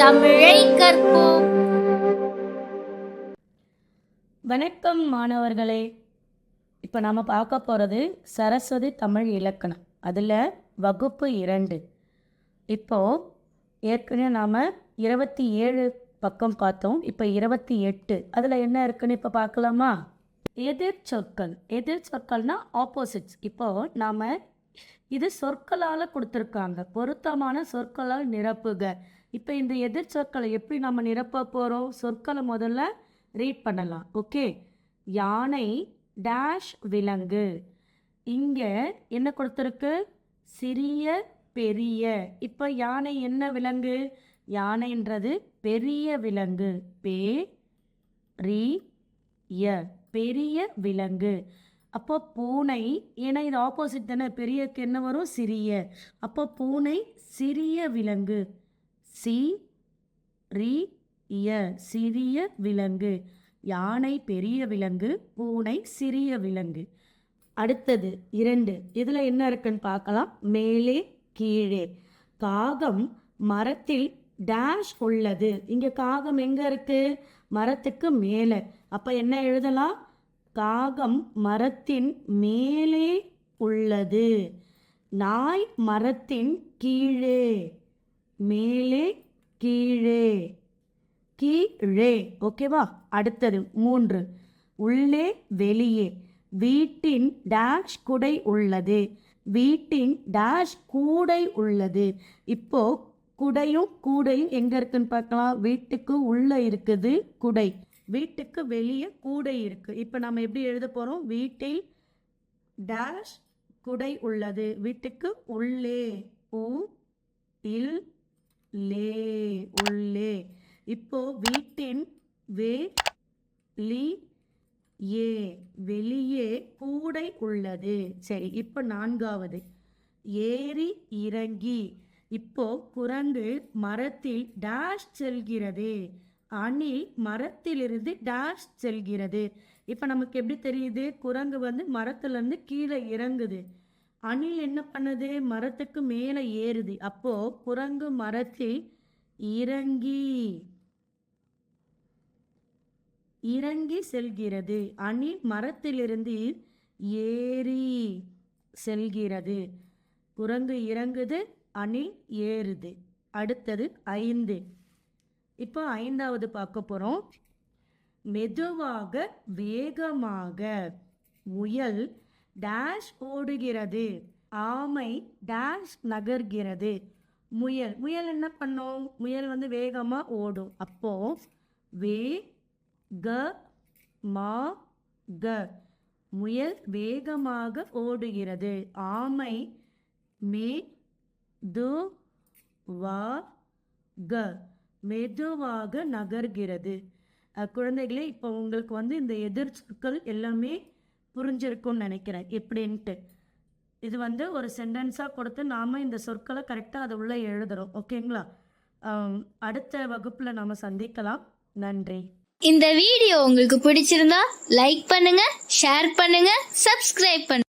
தமிழை கற்போம். வணக்கம் மாணவர்களே. இப்போ நாம் பார்க்க போகிறது சரஸ்வதி தமிழ் இலக்கணம். அதில் வகுப்பு இரண்டு. இப்போது ஏற்கனவே நாம் இருபத்தி ஏழு பக்கம் பார்த்தோம். இப்போ இருபத்தி எட்டு. அதில் என்ன இருக்குன்னு இப்போ பார்க்கலாமா? எதிர் சொற்கள். எதிர் சொற்கள்னால் ஆப்போசிட்ஸ் இப்போது நாம் இது சொற்களால் கொடுத்துருக்காங்க. பொருத்தமான சொற்களால் நிரப்புக. இப்போ இந்த எதிர் சொற்களை எப்படி நம்ம நிரப்ப போகிறோம் சொற்களை முதல்ல ரீட் பண்ணலாம். ஓகே யானை டேஷ் விலங்கு. இங்கே என்ன கொடுத்துருக்கு? சிறிய பெரிய. இப்போ யானை என்ன விலங்கு? யானைன்றது பெரிய விலங்கு. பே ரி ய. பெரிய விலங்கு. அப்போ பூனை ஏன்னா இது ஆப்போசிட் தானே பெரியக்கு என்ன வரும் சிறிய. அப்போ பூனை சிறிய விலங்கு. சி ரி இய சிறிய விலங்கு. யானை பெரிய விலங்கு பூனை சிறிய விலங்கு. அடுத்தது இரண்டு. இதில் என்ன இருக்குன்னு பார்க்கலாம். மேலே கீழே. காகம் மரத்தில் டேஷ் உள்ளது. இங்கே காகம் எங்கே இருக்குது மரத்துக்கு மேலே. அப்போ என்ன எழுதலாம்? காகம் மரத்தின் மேலே உள்ளது. நாய் மரத்தின் கீழே. மேலே கீழே. கீழே. ஓகேவா? அடுத்தது மூன்று. உள்ளே வெளியே. வீட்டின் டேஷ் குடை உள்ளது. வீட்டின் டேஷ் கூடை உள்ளது. இப்போ குடையும் கூடையும் எங்கே இருக்குன்னு பார்க்கலாம். வீட்டுக்கு உள்ளே இருக்குது குடை. வீட்டுக்கு வெளியே கூடை இருக்கு. இப்போ நம்ம எப்படி எழுத போகிறோம் வீட்டில் டேஷ் குடை உள்ளது. வீட்டுக்கு உள்ளே உ இல் லே உள்ளே. இப்போ வீட்டின் வே லி ஏ வெளியே கூடை உள்ளது. சரி இப்போ நான்காவது. ஏறி இறங்கி. இப்போ குரங்கு மரத்தில் டேஷ் செல்கிறது. அணில் மரத்திலிருந்து டேஷ் செல்கிறது. இப்போ நமக்கு எப்படி தெரியுது? குரங்கு வந்து மரத்துலேருந்து கீழே இறங்குது. அணில் என்ன பண்ணுது? மரத்துக்கு மேலே ஏறுது. அப்போது குரங்கு மரத்தில் இறங்கி இறங்கி செல்கிறது. அணில் மரத்திலிருந்து ஏறி செல்கிறது. குரங்கு இறங்குது அணில் ஏறுது. அடுத்தது ஐந்து. இப்போ ஐந்தாவது பார்க்க போகிறோம் மெதுவாக வேகமாக முயல் டேஷ் ஓடுகிறது. ஆமை டேஷ் நகர்கிறது. முயல் முயல் என்ன பண்ணும்? முயல் வந்து வேகமாக ஓடும். அப்போ வே க மா க. முயல் வேகமாக ஓடுகிறது. ஆமை மே து வா க. மெதுவாக நகர்கிறது. குழந்தைகளே இப்போ உங்களுக்கு வந்து இந்த எதிர் சொற்கள் எல்லாமே புரிஞ்சிருக்கும்னு நினைக்கிறேன். எப்படின்ட்டு. இது வந்து ஒரு சென்டென்ஸாக கொடுத்து நாம் இந்த சொற்களை கரெக்டாக அது உள்ளே எழுதுகிறோம் ஓகேங்களா? அடுத்த வகுப்பில் நாம் சந்திக்கலாம். நன்றி. இந்த வீடியோ உங்களுக்கு பிடிச்சிருந்தா லைக் பண்ணுங்க ஷேர் பண்ணுங்க சப்ஸ்கிரைப் பண்ணுங்க.